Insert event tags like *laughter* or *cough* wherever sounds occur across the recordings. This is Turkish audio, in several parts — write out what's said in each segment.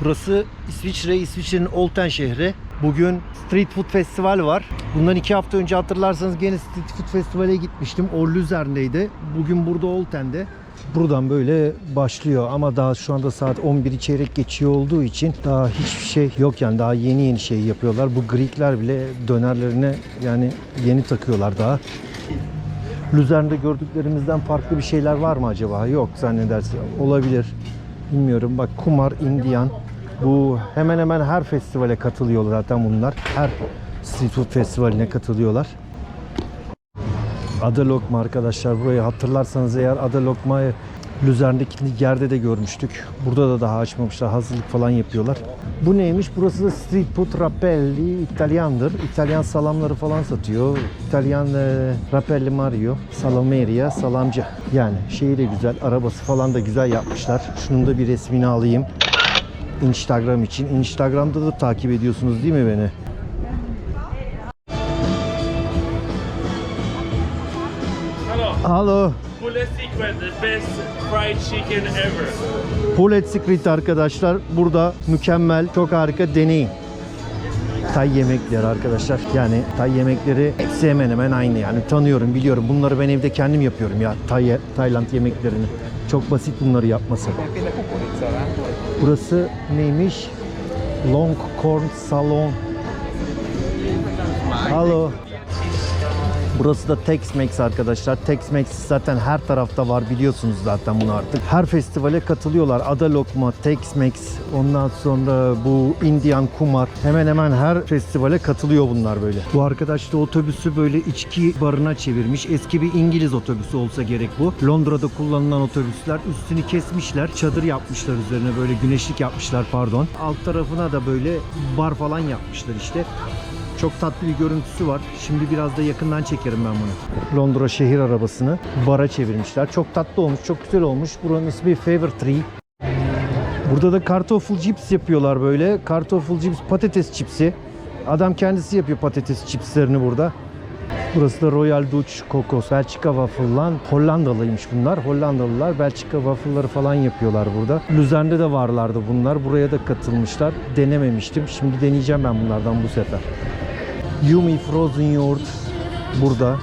Burası İsviçre, İsviçre'nin Olten şehri. Bugün Street Food Festival var. Bundan iki hafta önce hatırlarsanız gene Street Food Festival'e gitmiştim. O Luzern'deydi. Bugün burada Olten'de. Buradan böyle başlıyor ama daha şu anda saat 11'i çeyrek geçiyor olduğu için daha hiçbir şey yok yani daha yeni yeni şey yapıyorlar. Bu Greekler bile dönerlerine yani yeni takıyorlar daha. Luzern'de gördüklerimizden farklı bir şeyler var mı acaba? Yok zannedersin. Olabilir. Bilmiyorum. Bak kumar, indiyan. Bu hemen hemen her festivale katılıyorlar zaten bunlar. Her street food festivaline katılıyorlar. Ada Lokma arkadaşlar. Burayı hatırlarsanız eğer Ada Lokma'yı Luzern'deki yerde de görmüştük. Burada da daha açmamışlar. Hazırlık falan yapıyorlar. Bu neymiş? Burası da Street Food Rappelli İtalyandır. İtalyan salamları falan satıyor. İtalyan e, Rappelli Mario, Salameria, salamcı. Yani şeyi de güzel. Arabası falan da güzel yapmışlar. Şunun da bir resmini alayım. Instagram için. Instagram'da da takip ediyorsunuz değil mi beni? Hello, Halo. Poulet Secret, the best fried chicken ever. Poulet Secret arkadaşlar burada mükemmel, çok harika deneyin. Tay yemekleri arkadaşlar. Yani Tay yemekleri hepsi hemen hemen aynı yani tanıyorum, biliyorum. Bunları ben evde kendim yapıyorum ya Tay, Tayland yemeklerini. Çok basit bunları yapması. Burası neymiş? Long Corn Salon. Halo. Burası da Tex-Mex arkadaşlar. Tex-Mex zaten her tarafta var biliyorsunuz zaten bunu artık. Her festivale katılıyorlar. Ada Lokma, Tex-Mex, ondan sonra bu Indian Kumar. Hemen hemen her festivale katılıyor bunlar böyle. Bu arkadaş da otobüsü böyle içki barına çevirmiş. Eski bir İngiliz otobüsü olsa gerek bu. Londra'da kullanılan otobüsler. Üstünü kesmişler. Çadır yapmışlar üzerine böyle güneşlik yapmışlar pardon. Alt tarafına da böyle bar falan yapmışlar işte. Çok tatlı bir görüntüsü var. Şimdi biraz da yakından çekerim ben bunu. Londra şehir arabasını bara çevirmişler. Çok tatlı olmuş, çok güzel olmuş. Buranın ismi Favor Tree. Burada da kartoffel chips yapıyorlar böyle. Kartoffel chips, patates chipsi. Adam kendisi yapıyor patates chipslerini burada. Burası da Royal Dutch Kokos. Belçika waffle'lan Hollandalıymış bunlar. Hollandalılar Belçika waffle'ları falan yapıyorlar burada. Luzern'de de varlardı bunlar. Buraya da katılmışlar. Denememiştim. Şimdi deneyeceğim ben bunlardan bu sefer. Yumi Frozen Yoğurt burada.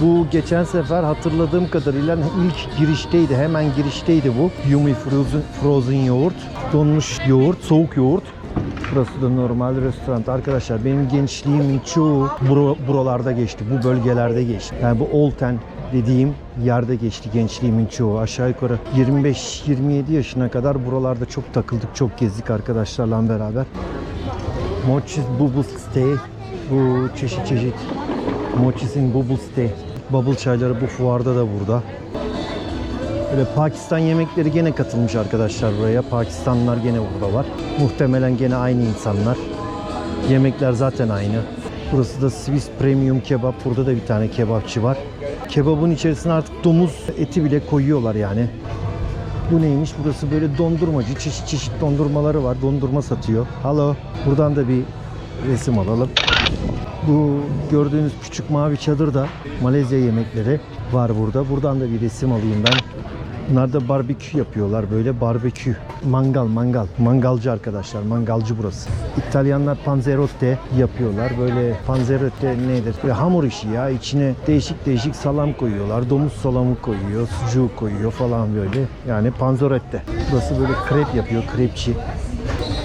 Bu geçen sefer hatırladığım kadarıyla ilk girişteydi. Hemen girişteydi bu. Yumi Frozen, Frozen Yoğurt. Donmuş yoğurt, soğuk yoğurt. Burası da normal restoran. Arkadaşlar benim gençliğimin çoğu bura- buralarda geçti. Bu bölgelerde geçti. Yani bu Olten dediğim yerde geçti gençliğimin çoğu. Aşağı yukarı 25-27 yaşına kadar buralarda çok takıldık, çok gezdik arkadaşlarla beraber. Mochis Bubble Stay. Bu çeşit çeşit Mochis'in Bubble Stay. Bubble çayları bu fuarda da burada. Böyle Pakistan yemekleri gene katılmış arkadaşlar buraya. Pakistanlılar gene burada var. Muhtemelen gene aynı insanlar. Yemekler zaten aynı. Burası da Swiss Premium Kebap. Burada da bir tane kebapçı var. Kebabın içerisine artık domuz eti bile koyuyorlar yani. Bu neymiş? Burası böyle dondurmacı. Çeşit çeşit dondurmaları var. Dondurma satıyor. Halo. Buradan da bir resim alalım. Bu gördüğünüz küçük mavi çadır da Malezya yemekleri var burada. Buradan da bir resim alayım ben. Bunlar da barbekü yapıyorlar böyle barbekü. Mangal mangal. Mangalcı arkadaşlar. Mangalcı burası. İtalyanlar panzerotte yapıyorlar. Böyle panzerotte nedir? Böyle hamur işi ya. İçine değişik değişik salam koyuyorlar. Domuz salamı koyuyor. Sucuğu koyuyor falan böyle. Yani panzerotte. Burası böyle krep yapıyor. Krepçi.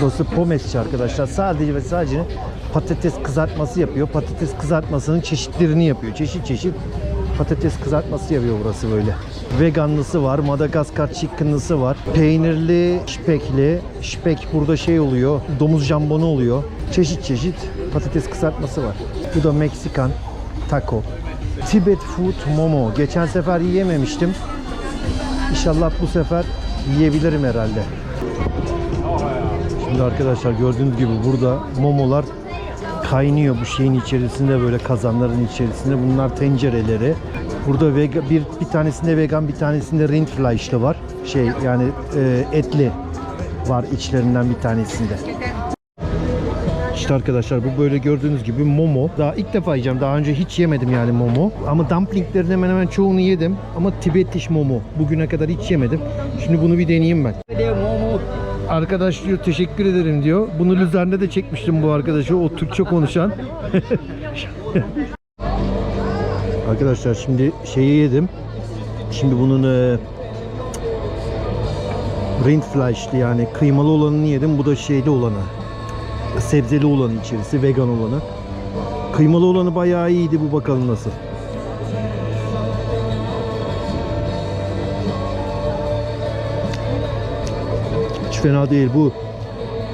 Burası pomesçi arkadaşlar. Sadece ve sadece patates kızartması yapıyor. Patates kızartmasının çeşitlerini yapıyor. Çeşit çeşit patates kızartması yapıyor burası böyle. Veganlısı var, Madagaskar chickenlısı var. Peynirli, şpekli. Şpek burada şey oluyor, domuz jambonu oluyor. Çeşit çeşit patates kızartması var. Bu da Meksikan taco. Tibet food momo. Geçen sefer yiyememiştim. İnşallah bu sefer yiyebilirim herhalde. Şimdi arkadaşlar gördüğünüz gibi burada momolar kaynıyor bu şeyin içerisinde böyle kazanların içerisinde. Bunlar tencereleri. Burada vega, bir bir tanesinde vegan, bir tanesinde rindfleischli var. Şey yani e, etli var içlerinden bir tanesinde. İşte arkadaşlar bu böyle gördüğünüz gibi momo. Daha ilk defa yiyeceğim. Daha önce hiç yemedim yani momo. Ama dumplinglerin hemen hemen çoğunu yedim. Ama Tibet dish momo. Bugüne kadar hiç yemedim. Şimdi bunu bir deneyeyim ben. Arkadaş diyor teşekkür ederim diyor. Bunu Lüzerne'de de çekmiştim bu arkadaşı. O Türkçe konuşan. *laughs* Arkadaşlar şimdi şeyi yedim. Şimdi bunun e, Rindfleisch'li yani kıymalı olanını yedim. Bu da şeyli olanı. Sebzeli olanı içerisi, vegan olanı. Kıymalı olanı bayağı iyiydi. Bu bakalım nasıl. Fena değil. Bu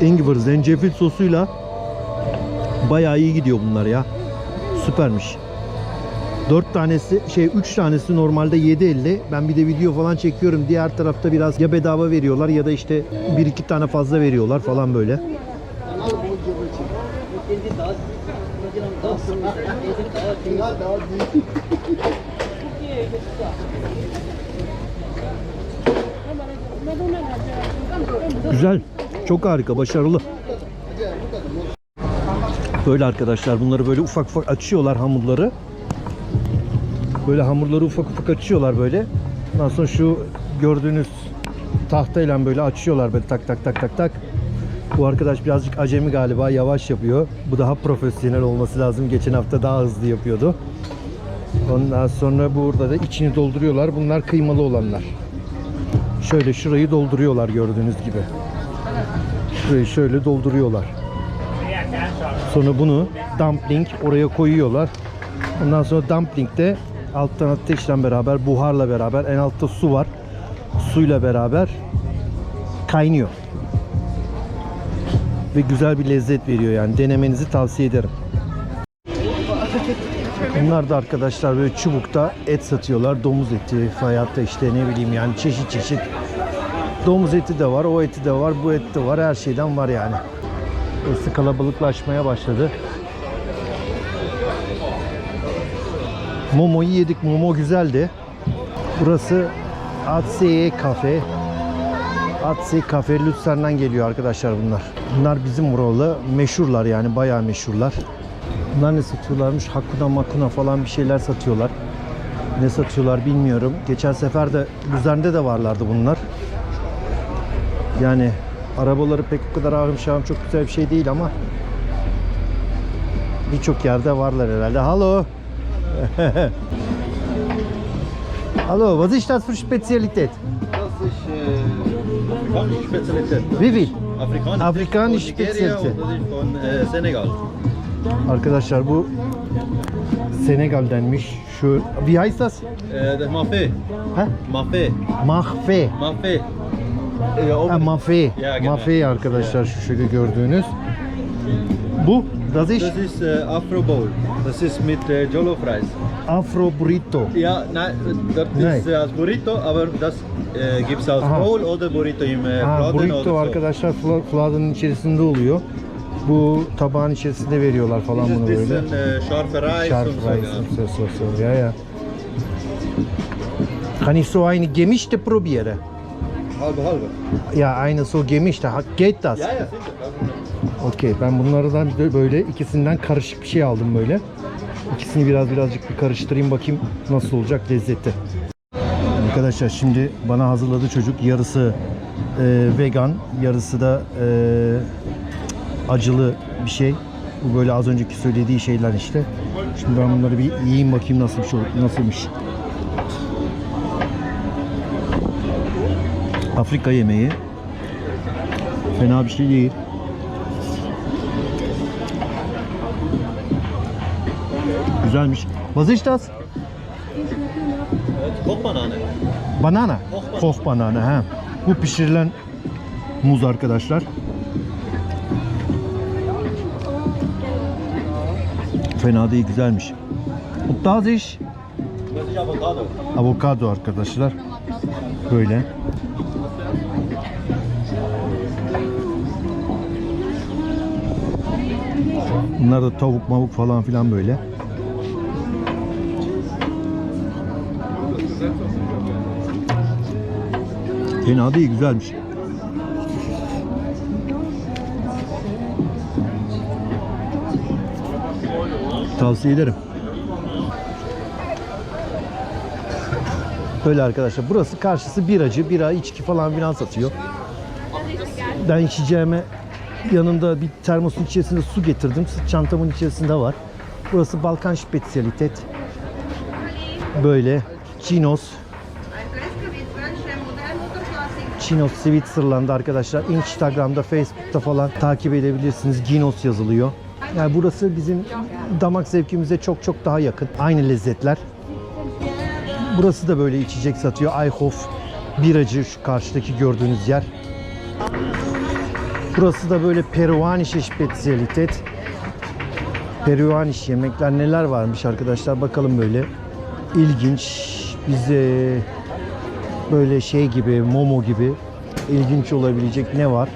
engivar, zencefil sosuyla bayağı iyi gidiyor bunlar ya. Süpermiş. 4 tanesi şey 3 tanesi normalde 7.50. Ben bir de video falan çekiyorum. Diğer tarafta biraz ya bedava veriyorlar ya da işte 1 2 tane fazla veriyorlar falan böyle. *laughs* Güzel. Çok harika, başarılı. Böyle arkadaşlar bunları böyle ufak ufak açıyorlar hamurları. Böyle hamurları ufak ufak açıyorlar böyle. Ondan sonra şu gördüğünüz tahtayla böyle açıyorlar böyle tak tak tak tak tak. Bu arkadaş birazcık acemi galiba yavaş yapıyor. Bu daha profesyonel olması lazım. Geçen hafta daha hızlı yapıyordu. Ondan sonra burada da içini dolduruyorlar. Bunlar kıymalı olanlar. Şöyle şurayı dolduruyorlar gördüğünüz gibi. Şurayı şöyle dolduruyorlar. Sonra bunu dumpling oraya koyuyorlar. Ondan sonra dumpling de alttan ateşle beraber buharla beraber en altta su var. Suyla beraber kaynıyor. Ve güzel bir lezzet veriyor yani. Denemenizi tavsiye ederim. Bunlar da arkadaşlar böyle çubukta et satıyorlar. Domuz eti, hayatta işte ne bileyim yani çeşit çeşit. Domuz eti de var, o eti de var, bu et de var. Her şeyden var yani. Burası kalabalıklaşmaya başladı. Momo'yu yedik. Momo güzeldi. Burası Atse Cafe. Atse Cafe Lützern'den geliyor arkadaşlar bunlar. Bunlar bizim buralı meşhurlar yani bayağı meşhurlar. Bunlar ne satıyorlarmış? Hakuna makuna falan bir şeyler satıyorlar. Ne satıyorlar bilmiyorum. Geçen sefer de Lüzern'de de varlardı bunlar. Yani arabaları pek o kadar ahım şahım çok güzel bir şey değil ama birçok yerde varlar herhalde. Hallo. *laughs* Hallo, was ist das für Spezialität? Das ist äh, afrikanische Spezialität. Wie viel? Afrikanisch, Afrikanisch von Nigeria Spezialität. und das ist von äh, Senegal. Arkadaşlar bu Senegal'denmiş. Şu wie heißt das? Äh, das Mafé. Ha? Mafé. Mahfe. Mafé. Äh, Ha, mafe. Ya, genau. Mafe arkadaşlar şu şöyle gördüğünüz. Bu das ist Das ist äh, Afro Bowl. Das ist mit äh, Jollof Reis. Afro burrito. Ja, nein, das Nein. ist äh, als Burrito, aber das äh, gibt es als Aha. Bowl oder Burrito im äh, Ha, Fladen oder burrito so. arkadaşlar fla- fladanın içerisinde oluyor. Bu tabağın içerisinde veriyorlar falan bunu böyle. bisschen äh, scharfe Reis Scharf und so. Reis genau. und so, so, so. Ja, ja. Kann ich so eine gemischte probieren? Halbe halbe. Ja, eine so gemischte. Geht das? Ja, sicher. Okey. Ben bunlardan böyle ikisinden karışık bir şey aldım böyle. İkisini biraz birazcık bir karıştırayım bakayım nasıl olacak lezzeti. Arkadaşlar şimdi bana hazırladı çocuk. Yarısı e, vegan, yarısı da e, acılı bir şey. Bu böyle az önceki söylediği şeyler işte. Şimdi ben bunları bir yiyeyim bakayım nasıl bir şey nasılmış. Afrika yemeği. Fena bir şey değil. Güzelmiş. Was ist das? Kochbanane. Banana. Koch Koch banana. ha. Bu pişirilen muz arkadaşlar. Fena değil, güzelmiş. İst Avocado. avokado arkadaşlar. Böyle. Bunlar da tavuk mavuk falan filan böyle. Fena değil, güzelmiş. Tavsiye ederim. Böyle arkadaşlar. Burası karşısı biracı, bira, içki falan filan satıyor. Ben içeceğime yanında bir termosun içerisinde su getirdim. Çantamın içerisinde var. Burası Balkan Spezialitet. Böyle Chinos. Chinos Switzerland arkadaşlar. Instagram'da, Facebook'ta falan takip edebilirsiniz. Ginos yazılıyor. Yani burası bizim damak zevkimize çok çok daha yakın. Aynı lezzetler. Burası da böyle içecek satıyor. Ayhof biracı şu karşıdaki gördüğünüz yer. Burası da böyle peruanische Spezialitet. Peruaniş yemekler neler varmış arkadaşlar bakalım böyle. İlginç. Bize böyle şey gibi, momo gibi ilginç olabilecek ne var?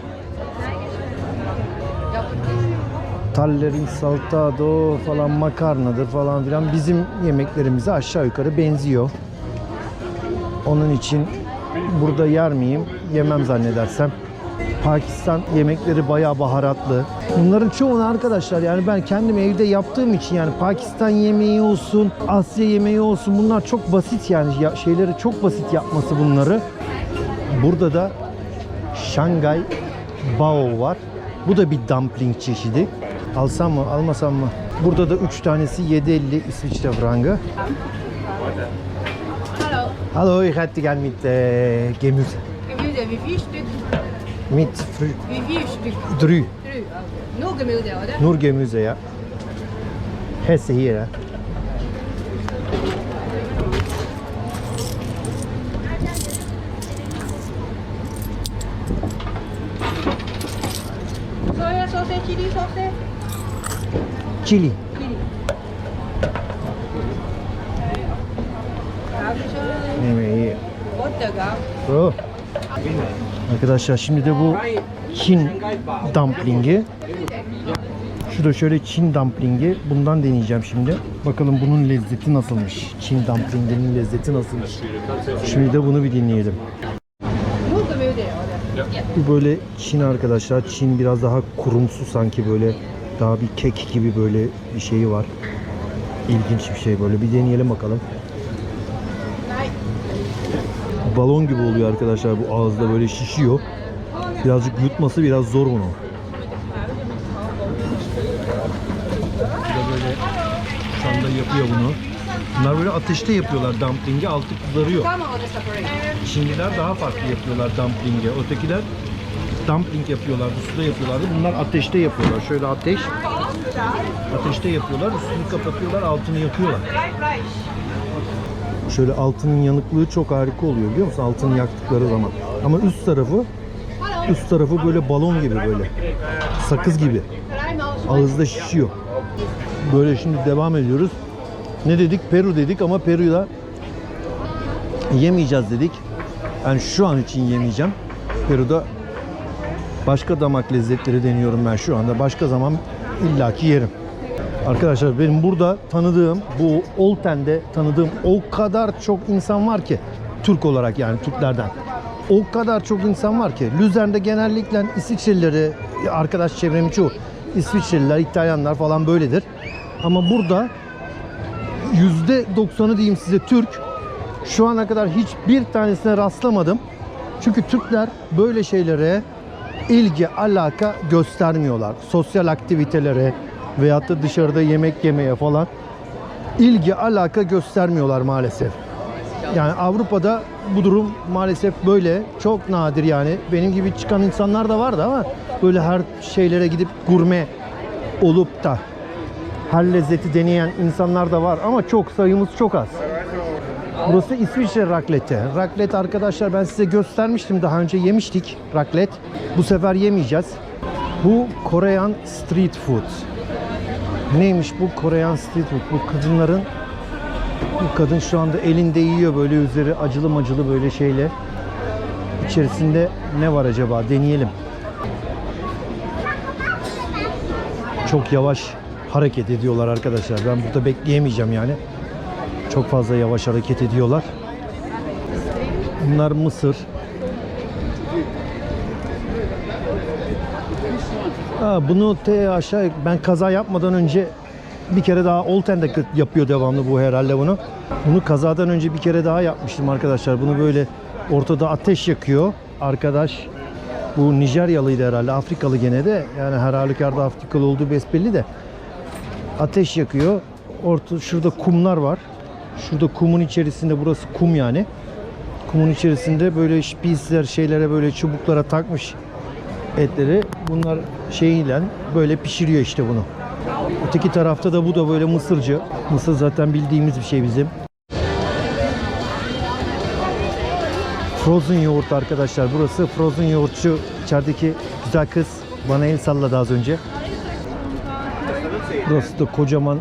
Tallerin saltado falan makarnadır falan filan bizim yemeklerimize aşağı yukarı benziyor. Onun için burada yer miyim? Yemem zannedersem. Pakistan yemekleri bayağı baharatlı. Bunların çoğunu arkadaşlar yani ben kendim evde yaptığım için yani Pakistan yemeği olsun, Asya yemeği olsun bunlar çok basit yani ya, şeyleri çok basit yapması bunları. Burada da Şangay Bao var. Bu da bir dumpling çeşidi. Alsam mı, almasam mı? Burada da 3 tanesi 7.50 İsviçre frangı. Hallo, Hallo, ich hätte gern mit äh, Gemüse. Gemüse, wie viel Stück? Mit Frü Wie viel Stück? Drü. Okay. Nur Gemüse, oder? Nur Gemüse ya. Hesse hier. ja. Sojasauce, Chili-Sauce? Chili. Chili. Yemeği. Oh. Arkadaşlar şimdi de bu Çin dumplingi. Şu da şöyle Çin dumplingi. Bundan deneyeceğim şimdi. Bakalım bunun lezzeti nasılmış. Çin dumplinginin lezzeti nasılmış. Şimdi de bunu bir dinleyelim. Bu böyle Çin arkadaşlar. Çin biraz daha kurumsu sanki böyle daha bir kek gibi böyle bir şeyi var. İlginç bir şey böyle. Bir deneyelim bakalım. Balon gibi oluyor arkadaşlar bu ağızda böyle şişiyor. Birazcık yutması biraz zor bunu. Böyle şu anda yapıyor bunu. Bunlar böyle ateşte yapıyorlar dumplingi altı kızarıyor. Çinliler daha farklı yapıyorlar dumplingi. Ötekiler dumpling yapıyorlardı, suda yapıyorlardı. Bunlar ateşte yapıyorlar. Şöyle ateş. Ateşte yapıyorlar. Üstünü kapatıyorlar, altını yakıyorlar. Şöyle altının yanıklığı çok harika oluyor biliyor musun? Altını yaktıkları zaman. Ama üst tarafı üst tarafı böyle balon gibi böyle. Sakız gibi. Ağızda şişiyor. Böyle şimdi devam ediyoruz. Ne dedik? Peru dedik ama Peru'da yemeyeceğiz dedik. Yani şu an için yemeyeceğim. Peru'da başka damak lezzetleri deniyorum ben şu anda. Başka zaman illaki yerim. Arkadaşlar benim burada tanıdığım bu Olten'de tanıdığım o kadar çok insan var ki Türk olarak yani Türklerden. O kadar çok insan var ki Lüzern'de genellikle İsviçrelileri arkadaş çevremin çoğu İsviçreliler, İtalyanlar falan böyledir. Ama burada %90'ı diyeyim size Türk. Şu ana kadar hiçbir tanesine rastlamadım. Çünkü Türkler böyle şeylere ilgi, alaka göstermiyorlar. Sosyal aktivitelere veyahut da dışarıda yemek yemeye falan ilgi, alaka göstermiyorlar maalesef. Yani Avrupa'da bu durum maalesef böyle. Çok nadir yani. Benim gibi çıkan insanlar da vardı ama böyle her şeylere gidip gurme olup da her lezzeti deneyen insanlar da var ama çok sayımız çok az. Burası İsviçre rakleti. Raklet arkadaşlar ben size göstermiştim daha önce yemiştik raklet. Bu sefer yemeyeceğiz. Bu Korean street food. Neymiş bu Korean street food? Bu kadınların bu kadın şu anda elinde yiyor böyle üzeri acılı macılı böyle şeyle. İçerisinde ne var acaba? Deneyelim. Çok yavaş hareket ediyorlar arkadaşlar. Ben burada bekleyemeyeceğim yani. Çok fazla yavaş hareket ediyorlar. Bunlar mısır. Ha, bunu te aşağı ben kaza yapmadan önce bir kere daha Olten'de yapıyor devamlı bu herhalde bunu. Bunu kazadan önce bir kere daha yapmıştım arkadaşlar. Bunu böyle ortada ateş yakıyor arkadaş. Bu Nijeryalıydı herhalde. Afrikalı gene de. Yani her halükarda Afrikalı olduğu besbelli de. Ateş yakıyor. Orta, şurada kumlar var. Şurada kumun içerisinde burası kum yani. Kumun içerisinde böyle şpisler şeylere böyle çubuklara takmış etleri. Bunlar şeyle böyle pişiriyor işte bunu. Öteki tarafta da bu da böyle mısırcı. Mısır zaten bildiğimiz bir şey bizim. Frozen yoğurt arkadaşlar. Burası frozen yoğurtçu. İçerideki güzel kız bana el salladı az önce. Burası da kocaman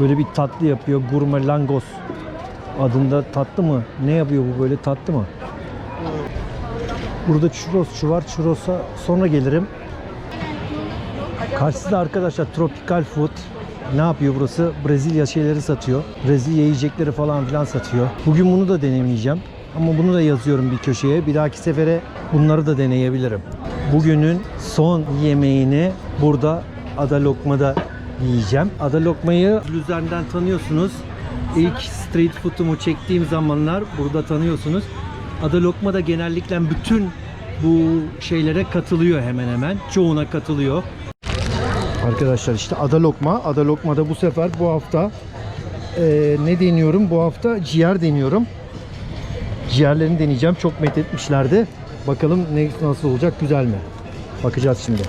böyle bir tatlı yapıyor. Gurme langos adında tatlı mı? Ne yapıyor bu böyle tatlı mı? Burada churrosçu var. Churros'a sonra gelirim. Karşısında arkadaşlar tropical food. Ne yapıyor burası? Brezilya şeyleri satıyor. Brezilya yiyecekleri falan filan satıyor. Bugün bunu da denemeyeceğim. Ama bunu da yazıyorum bir köşeye. Bir dahaki sefere bunları da deneyebilirim. Bugünün son yemeğini burada Ada Lokma'da yiyeceğim. Ada Lokma'yı Luzern'den tanıyorsunuz. İlk street food'umu çektiğim zamanlar burada tanıyorsunuz. Ada Lokma da genellikle bütün bu şeylere katılıyor hemen hemen. Çoğuna katılıyor. Arkadaşlar işte Ada Lokma. Ada Lokma'da bu sefer bu hafta eee, ne deniyorum? Bu hafta ciğer deniyorum. Ciğerlerini deneyeceğim. Çok methetmişlerdi. Bakalım ne nasıl olacak? Güzel mi? Bakacağız şimdi.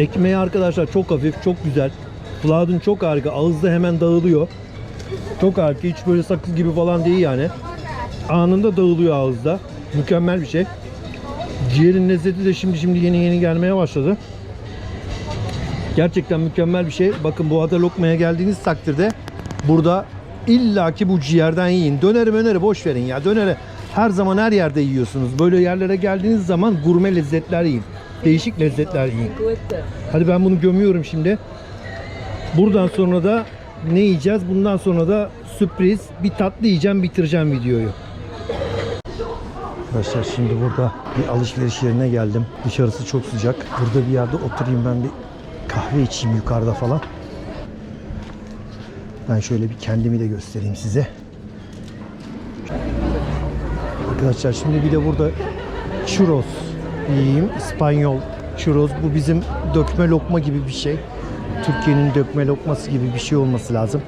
Ekmeği arkadaşlar çok hafif, çok güzel. Fladun çok harika. Ağızda hemen dağılıyor. Çok harika. Hiç böyle sakız gibi falan değil yani. Anında dağılıyor ağızda. Mükemmel bir şey. Ciğerin lezzeti de şimdi şimdi yeni yeni gelmeye başladı. Gerçekten mükemmel bir şey. Bakın bu ada lokmaya geldiğiniz takdirde burada illaki bu ciğerden yiyin. Döneri möneri boş verin ya. Döneri her zaman her yerde yiyorsunuz. Böyle yerlere geldiğiniz zaman gurme lezzetler yiyin. Değişik lezzetler yiyin. Hadi ben bunu gömüyorum şimdi. Buradan sonra da ne yiyeceğiz? Bundan sonra da sürpriz bir tatlı yiyeceğim bitireceğim videoyu. Arkadaşlar şimdi burada bir alışveriş yerine geldim. Dışarısı çok sıcak. Burada bir yerde oturayım ben bir kahve içeyim yukarıda falan. Ben şöyle bir kendimi de göstereyim size. Arkadaşlar şimdi bir de burada churros yiyeyim. İspanyol churros. Bu bizim dökme lokma gibi bir şey. Türkiye'nin dökme lokması gibi bir şey olması lazım.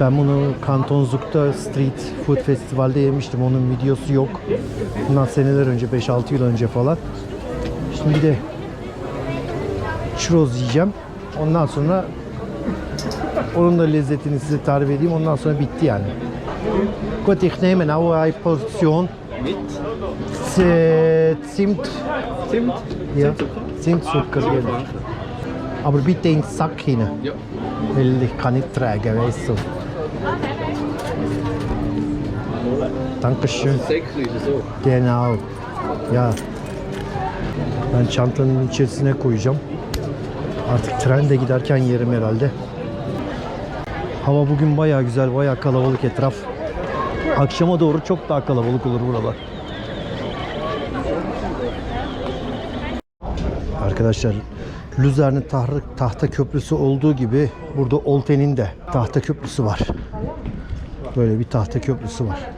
Ben bunu Kantonzuk'ta Street Food Festival'de yemiştim. Onun videosu yok. Bundan seneler önce, 5-6 yıl önce falan. Şimdi de churros yiyeceğim. Ondan sonra onun da lezzetini size tarif edeyim. Ondan sonra bitti yani. Gut, ich nehme auch eine Portion Mit Z- Zimt. Zimt. Ja, Zimtzucker. genau. Aber bitte ins Sack hinein. Ja. Weil ich kann nicht tragen, weißt du. Dankeschön. İst. Genau. Ya. Ben çantanın içerisine koyacağım. Artık trende giderken yerim herhalde. Hava bugün baya güzel, baya kalabalık etraf. Akşama doğru çok daha kalabalık olur buralar. Arkadaşlar tahta, tahta köprüsü olduğu gibi burada Olten'in de tahta köprüsü var. Böyle bir tahta köprüsü var.